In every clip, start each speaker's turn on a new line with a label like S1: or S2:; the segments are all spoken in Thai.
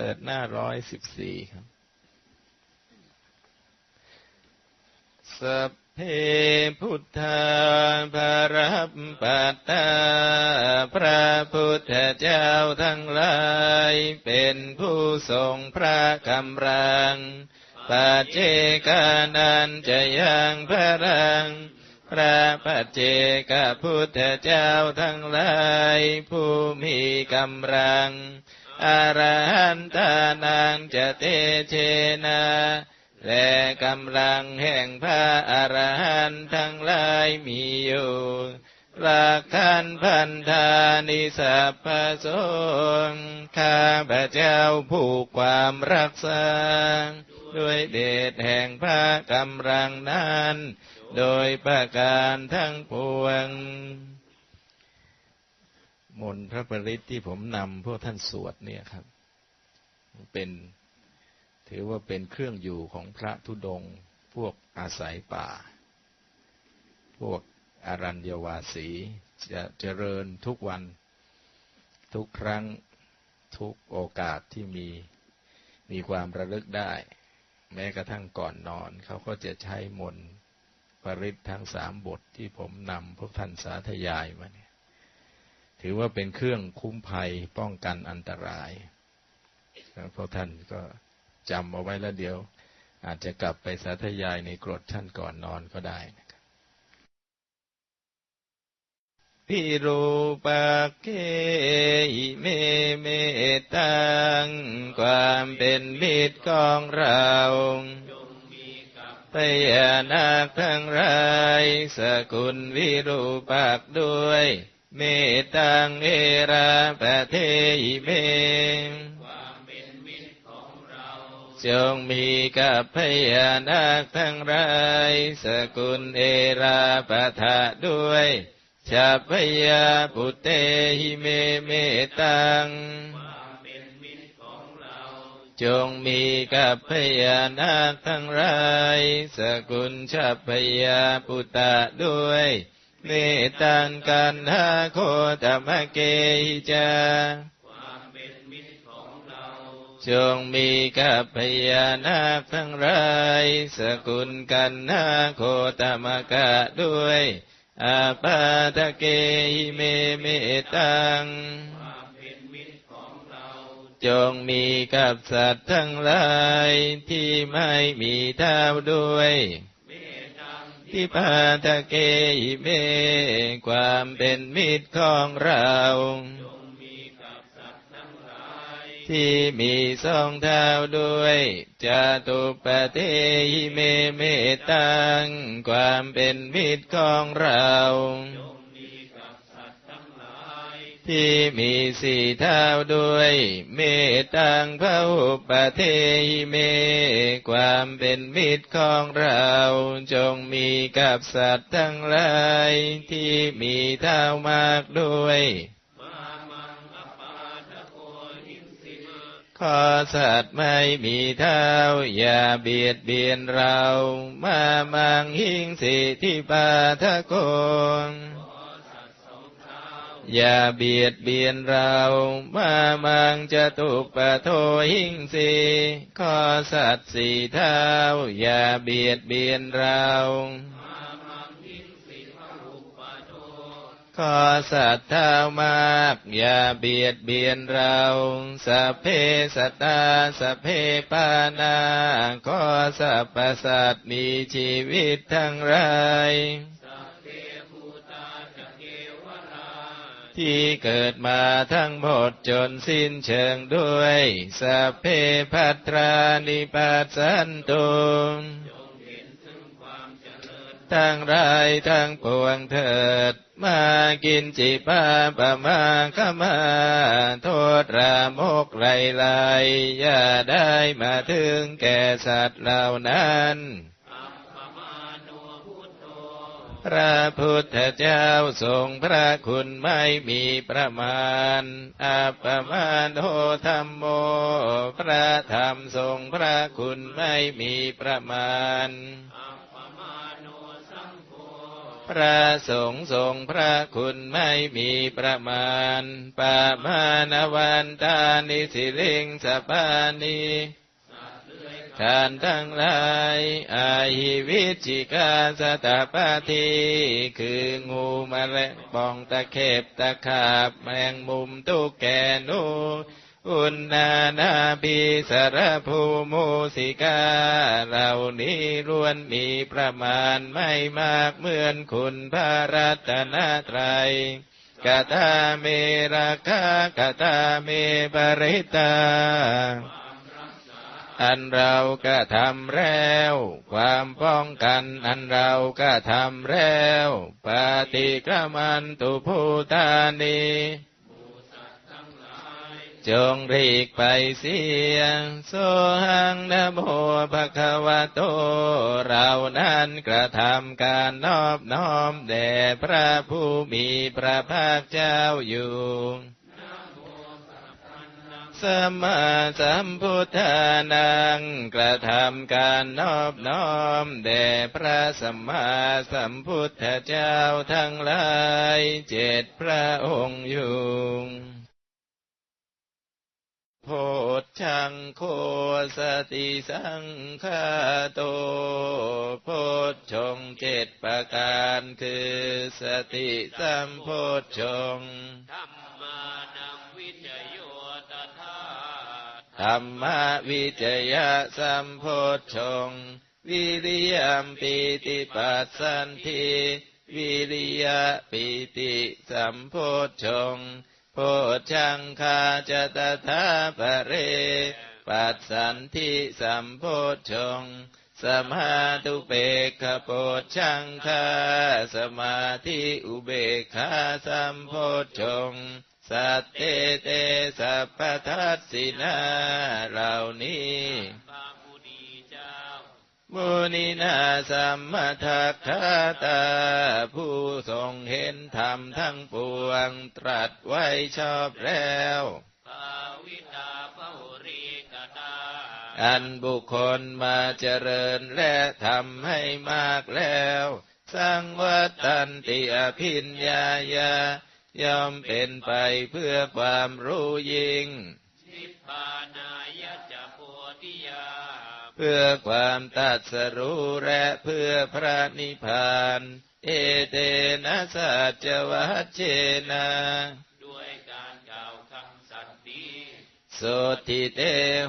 S1: เปิดหน้าร้อยสิบสี่ครับสัพเพพุทธาภารับปัตตา พระพุทธเจ้าทั้งหลาย เป็นผู้ทรงพระกำลังปัจเจกานันจะยังพระรัง พระปัจเจกพุทธเจ้าทั้งหลาย ผู้มีกำลัง อรหันตานังจะเตเชนาและกำลังแห่งพระอรหันต์ทั้งหลายมีอยู่หลักขันพันธานิสัพพโสงข้าพระเจ้าผู้ความรักษา ด้วยเดชแห่งพระกำลังนั้น โดยประการทั้งปวง มนพระปริตที่ผมนำพวกท่านสวดเนี่ยครับ เป็นถือว่าเป็นเครื่องอยู่ของพระธุดง พวกอาศัยป่า พวกอารัญญวาสีจะเจริญทุกวัน ทุกครั้งทุกโอกาสที่มีมีความระลึกได้ แม้กระทั่งก่อนนอน เขาก็จะใช้มนปริศทั้งสามบทที่ผมนำพวกท่านสาธยายมาเนี่ย ถือว่าเป็นเครื่องคุ้มภัยป้องกันอันตรายเพวกท่านก็จำเอาไว้แล้วเดี๋ยว อาจจะกลับไปสาธยายในกรดท่านก่อนนอนก็ได้นะครับพิรูปเกอิเมเมตัง ความเป็นมิตรของเราพยานาคทั้งไรสกุลวิรูปักด้วย เมตังเอราปเทอิเมจงมีกับพญานาคทั้งหลายสกุลเอราปะทะด้วยชาพยาปุเตหิเมเมตังจงมีกับพญานาคทั้งหลายสกุลชาพยาปุตตะด้วย เมตังกันหาโคตมะเกหิจาจงมีกับพญานาคทั้งหลายสกุลกันนาโคตมกะด้วยอาปาทะเกหิเมเมตังจงมีกับสัตว์ทั้งหลายที่ไม่มีเท้าด้วย ที่พาทะเกหิเม ความเป็นมิตรของเราที่มีสองเท้าด้วยจตุปเทหิเมเมตัง ความเป็นมิตรของเรา ที่มีสี่เท้าด้วย เมตังพระอุปเทหิเม ความเป็นมิตรของเรา จงมีกับสัตว์ทั้งหลาย ที่มีเท้ามากด้วยขอสัตว์ไม่มีเท้า อย่าเบียดเบียนเรา มามังหิงสิทิปาทะโกง อย่าเบียดเบียนเรามามังจะตุปะโทหิงสีขอสัตว์สี่เท้า อย่าเบียดเบียนเราขอสัตว์เท่ามาก อย่าเบียดเบียนเราสัพเพสัตตาสัพเพปานาขอสัพพสัตว์มีชีวิตทั้งไร ที่เกิดมาทั้งหมดจนสิ้นเชิงด้วย สัพเพพัตรานิปัสสันตุทั้งไรทั้งปวงเถิด มากินจิปาปะมาขมา โทษรามกไรไรอย่าได้มาถึงแก่สัตว์เหล่านั้น พระพุทธเจ้าทรงพระคุณไม่มีประมาณ อัปมาโนธรรมโม พระธรรมทรงพระคุณไม่มีประมาณพระสงฆ์ทรงพระคุณไม่มีประมาณปะมานวันตานิสิลิงสปานี ทานทั้งหลายอาหิวิจิกาสตาปาทีคืองูมแมลงป่องตะเข็บตะขาบแมงมุมตุกแกนูอุณนานาพิสรภูมูสิกา เหล่านี้ล้วนมีประมาณไม่มากเหมือนคุณพระรัตนตรัยกตาเมราคากตาเมปริตา อันเราก็ทำแล้ว ความป้องกันอันเราก็ทำแล้วปฏิกรมันตุภูตานีจงรีกไปเสียงโสหังนะโมภะคะวะโต เรานั้นกระทำการนอบน้อมแด่พระผู้มีพระภาคเจ้าอยู่ สัมมาสัมพุทธานังกระทำการนอบน้อมแด่พระสัมมาสัมพุทธเจ้าทั้งหลายเจ็ดพระองค์อยู่โพชังโคสติสังฆาโตโพชฌงเจ็ดประการคือสติสัมโพชฌง
S2: ธรรมานังวิจโย
S1: ธรรมวิจยะสัมโพชฌงค์วิริยมปีติปัสสันธิวิริยะปีติสัมโพชฌงค์โพชังคาจตถาปเร ปัสสันธิสัมโพชฌงค์สมาตุเปกขโพชังคาสมาธิอุเบกขาสัมโพชฌงค์ สัตเตเตสัพพทัสสินาเหล่านี้
S2: มุนีเจ้า
S1: มุนินาสัมมาทัคคาตา ผู้ทรงเห็นธรรมทั้งปวงตรัสไว้ชอบแล้ว
S2: ภาวิตาภหุริกตา
S1: อันบุคคลมาเจริญและทำให้มากแล้ว สังวัตตันติอภิญญายา ย่อมเป็นไปเพื่อความรู้ยิ่ง
S2: นิพพานายะจะโพธิยา
S1: เพื่อความตัดสรู้และเพื่อพระนิพพาน เอเตนะสัจวัชเชนะ
S2: ด้วยการกล่าวคำสัตย์ดี
S1: โสติเต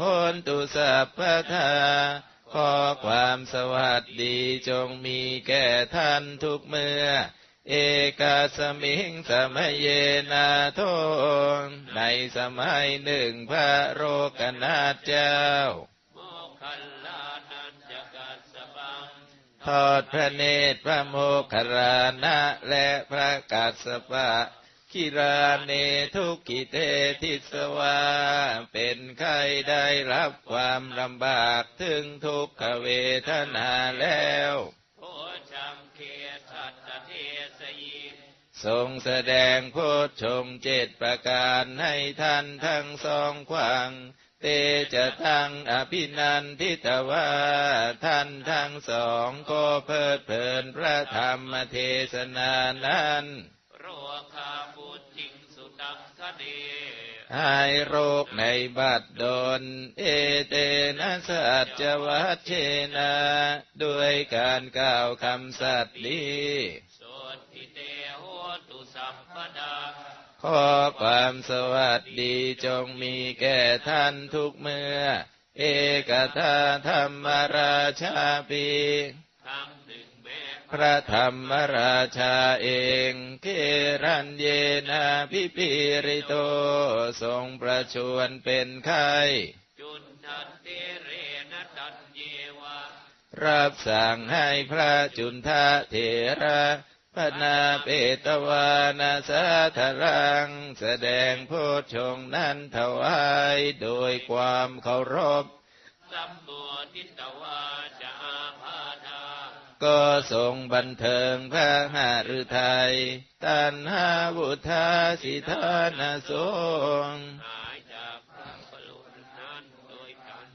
S1: หนตุสัพพทาขอความสวัสดีจงมีแก่ท่านทุกเมื่อ เอกาสมิงสมัยเยนาโทในสมัยหนึ่งพระโรกนาถเจ้า
S2: โมคคัลลานันจะกัสสปัง
S1: ทอดพระเนตรพระโมคคัลลานะและพระกัสสปะคิราเนทุกขิเตทิสวา เป็นใครได้รับความลำบากถึงทุกขเวทนาแล้ว
S2: ท
S1: รงแสดงโพชฌงเจ็ดประการให้ท่านทั้งสองขวางเตจะทั้งอภินันทิตวาท่านทั้งสองก็เพลิดเพลินพระธรรมเทศนานั้น
S2: โรคาปุจิงสุตังคเด
S1: หายโรคในบัดดล เอเตนะสัจวัชเชนะ ด้วยการกล่าวคำสัตย์นี้
S2: โสติเตโหตุสัมปดา
S1: ขอความสวัสดีจงมีแก่ท่านทุกเมื่อ เอกทาธรรมราชาปี
S2: คำหนึ่งแม้
S1: พระธรรมราชาเองเครันเยนาพิปิริโต ทรงประชวรเป็นไข้
S2: จุนทันเตเรนะตันเยวะ
S1: รับสั่งให้พระจุนทะเถระพนาเปตวานาสาธรัง แสดงโพชฌงค์นั้นถวายโดยความเคารพ
S2: สัมโบทิตวาจะอาพาธา
S1: ก็ทรงบันเทิงพระหฤทัยตันหาวุธาสิทานาสงฆ์
S2: หายจากพระปลุนนั้นโดยกัน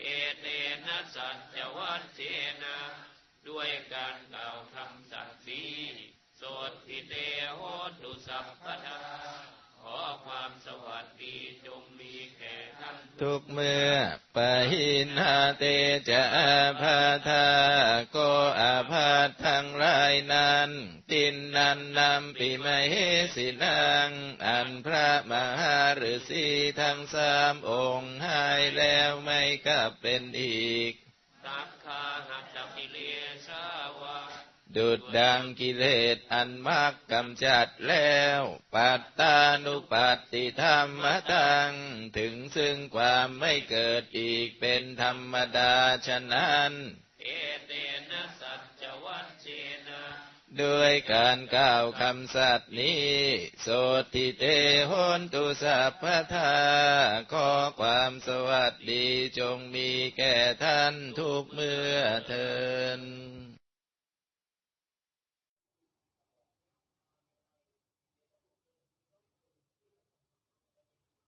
S2: เอเตนะสัจวัตเสนาด้วยการกล่าวคำสัตย์สีโสดทิเตโหตุสัพพทา
S1: ทุกเมื่อปะหินาเตจะอาพาธาโกอาพาธทั้งหลายนั้น ตินนันนำปิมเหสินัง อันพระมหาฤาษีทั้งสามองค์หายแล้วไม่กลับเป็นอีก
S2: สักขาหัตถปิเลสาวา
S1: ดุดดังกิเลสอันมากกำจัดแล้ว ปัตตานุปัตติธรรมตัง ถึงซึ่งความไม่เกิดอีกเป็นธรรมดาฉะนั้น
S2: เอเตนะสัจวัชเชนะ
S1: ด้วยการกล่าวคำสัตย์นี้ โสติเตโหนตุสัพพทาขอความสวัสดีจงมีแก่ท่านทุกเมื่อเทิน